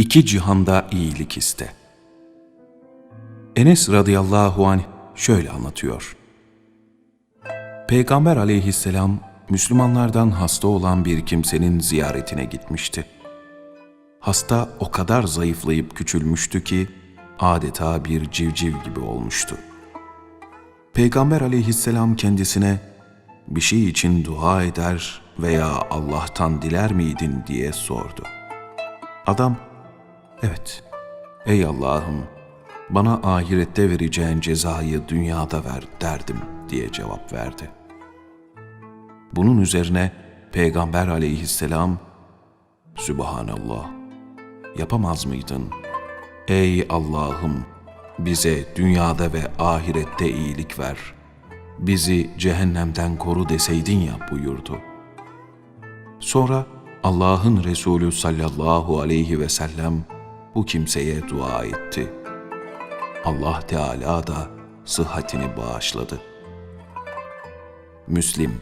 İki cihanda iyilik iste. Enes radıyallahu anh şöyle anlatıyor. Peygamber aleyhisselam Müslümanlardan hasta olan bir kimsenin ziyaretine gitmişti. Hasta o kadar zayıflayıp küçülmüştü ki adeta bir civciv gibi olmuştu. Peygamber aleyhisselam kendisine bir şey için dua eder veya Allah'tan diler miydin diye sordu. Adam, evet, ey Allah'ım bana ahirette vereceğin cezayı dünyada ver derdim diye cevap verdi. Bunun üzerine Peygamber aleyhisselam, Sübhanallah, yapamaz mıydın? Ey Allah'ım, bize dünyada ve ahirette iyilik ver. Bizi cehennemden koru deseydin ya buyurdu. Sonra Allah'ın Resulü sallallahu aleyhi ve sellem bu kimseye dua etti. Allah Teala da sıhhatini bağışladı. Müslim